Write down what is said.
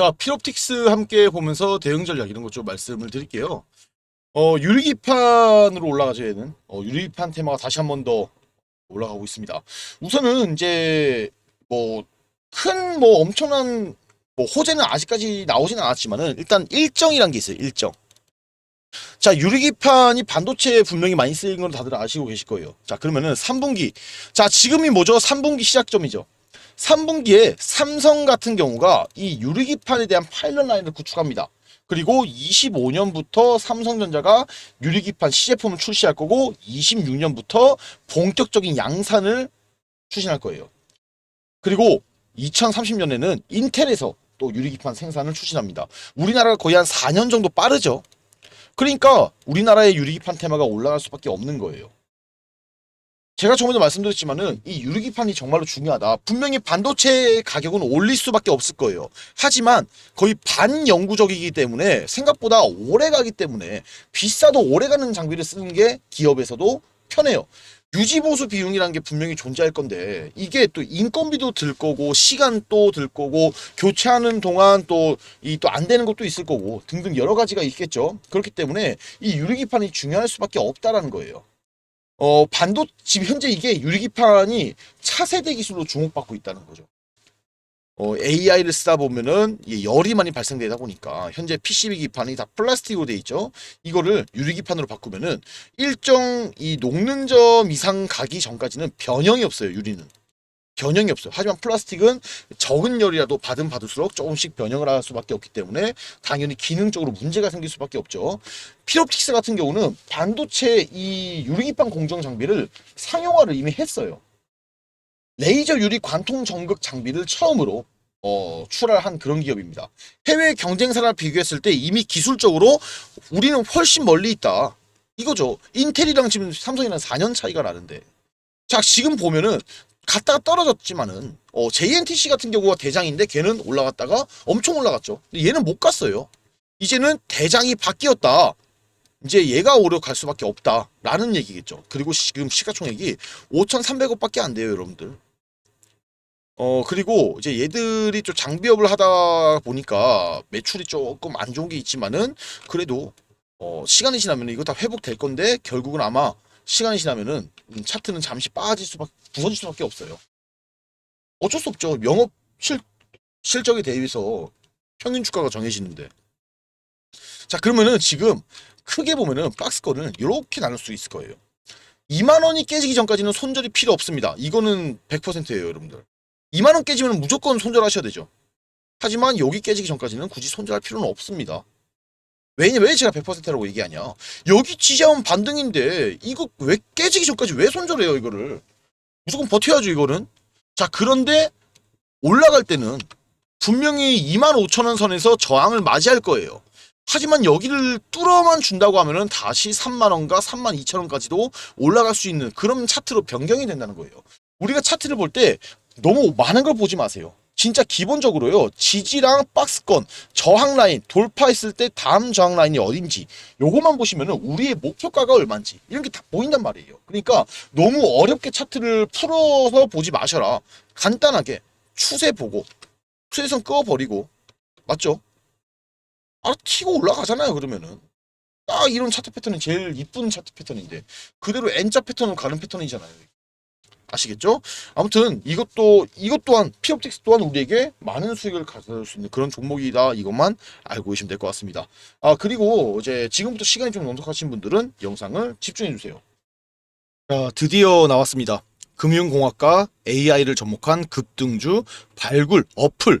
자, 피롭틱스 함께 보면서 대응 전략 이런 것 좀 말씀을 드릴게요. 어, 유리기판으로 올라가죠, 얘는. 어, 유리기판 테마가 다시 한 번 더 올라가고 있습니다. 우선은 이제 뭐큰뭐 엄청난 뭐 호재는 아직까지 나오지는 않았지만은 일단 일정이란 게 있어요. 일정. 자, 유리기판이 반도체에 분명히 많이 쓰이는 건 다들 아시고 계실 거예요. 자, 그러면은 3분기. 자, 지금이 뭐죠? 3분기 시작점이죠. 3분기에 삼성 같은 경우가 이 유리기판에 대한 파일럿 라인을 구축합니다. 그리고 25년부터 삼성전자가 유리기판 시제품을 출시할 거고 26년부터 본격적인 양산을 추진할 거예요. 그리고 2030년에는 인텔에서 또 유리기판 생산을 추진합니다. 우리나라가 거의 한 4년 정도 빠르죠. 그러니까 우리나라의 유리기판 테마가 올라갈 수밖에 없는 거예요. 제가 저번에 말씀드렸지만은 이 유리기판이 정말로 중요하다. 분명히 반도체 가격은 올릴 수밖에 없을 거예요. 하지만 거의 반영구적이기 때문에 생각보다 오래 가기 때문에 비싸도 오래 가는 장비를 쓰는 게 기업에서도 편해요. 유지보수 비용이라는 게 분명히 존재할 건데 이게 또 인건비도 들 거고 시간도 들 거고 교체하는 동안 또 이 또 안 되는 것도 있을 거고 등등 여러 가지가 있겠죠. 그렇기 때문에 이 유리기판이 중요할 수밖에 없다라는 거예요. 어 반도 지금 현재 이게 유리기판이 차세대 기술로 주목받고 있다는 거죠. 어, AI를 쓰다 보면은 이 열이 많이 발생되다 보니까 현재 PCB 기판이 다 플라스틱으로 돼 있죠. 이거를 유리 기판으로 바꾸면은 일정 이 녹는 점 이상 가기 전까지는 변형이 없어요. 유리는 변형이 없어요. 하지만 플라스틱은 적은 열이라도 받은 받을수록 조금씩 변형을 할 수밖에 없기 때문에 당연히 기능적으로 문제가 생길 수밖에 없죠. 피롭틱스 같은 경우는 반도체 이 유리기판 공정 장비를 상용화를 이미 했어요. 레이저 유리 관통 전극 장비를 처음으로 어, 출하한 그런 기업입니다. 해외 경쟁사랑 비교했을 때 이미 기술적으로 우리는 훨씬 멀리 있다. 이거죠. 인텔이랑 지금 삼성이랑 4년 차이가 나는데. 자, 지금 보면은 갔다가 떨어졌지만은 어, JNTC 같은 경우가 대장인데 걔는 올라갔다가 엄청 올라갔죠. 근데 얘는 못 갔어요. 이제는 대장이 바뀌었다. 이제 얘가 오려 갈 수밖에 없다라는 얘기겠죠. 그리고 지금 시가총액이 5,300억밖에 안 돼요, 여러분들. 어 그리고 이제 얘들이 좀 장비업을 하다 보니까 매출이 조금 안 좋은 게 있지만은 그래도 어 시간이 지나면 이거 다 회복될 건데 결국은 아마 시간이 지나면은 음, 차트는 잠시 빠질 수밖에 부서질 수밖에 없어요. 어쩔 수 없죠. 영업 실 실적에 대비해서 평균 주가가 정해지는데. 자 그러면은 지금 크게 보면은 박스권을 이렇게 나눌 수 있을 거예요. 2만 원이 깨지기 전까지는 손절이 필요 없습니다. 이거는 100%예요, 여러분들. 2만 원 깨지면 무조건 손절하셔야 되죠. 하지만 여기 깨지기 전까지는 굳이 손절할 필요는 없습니다. 왜냐 왜 제가 100%라고 얘기하냐? 여기 지지하면 반등인데 이거 왜 깨지기 전까지 왜 손절해요 이거를? 무조건 버텨야죠 이거는. 자 그런데 올라갈 때는 분명히 2만 5천 원 선에서 저항을 맞이할 거예요. 하지만 여기를 뚫어만 준다고 하면은 다시 3만 원과 3만 2천 원까지도 올라갈 수 있는 그런 차트로 변경이 된다는 거예요. 우리가 차트를 볼 때 너무 많은 걸 보지 마세요. 진짜 기본적으로요. 지지랑 박스권, 저항 라인 돌파했을 때 다음 저항 라인이 어딘지 요것만 보시면은 우리의 목표가가 얼마인지 이런 게 다 보인단 말이에요. 그러니까 너무 어렵게 차트를 풀어서 보지 마셔라. 간단하게 추세 보고 추세선 끄어버리고 맞죠? 아 튀고 올라가잖아요 그러면은 딱 이런 차트 패턴이 제일 이쁜 차트 패턴인데 그대로 N자 패턴으로 가는 패턴이잖아요 아시겠죠? 아무튼 이것도 이것 또한 피옵틱스 또한 우리에게 많은 수익을 가져올 수 있는 그런 종목이다. 이것만 알고 계시면 될 것 같습니다. 아 그리고 이제 지금부터 시간이 좀 넉넉하신 분들은 영상을 집중해 주세요. 자 드디어 나왔습니다. 금융공학과 AI를 접목한 급등주 발굴 어플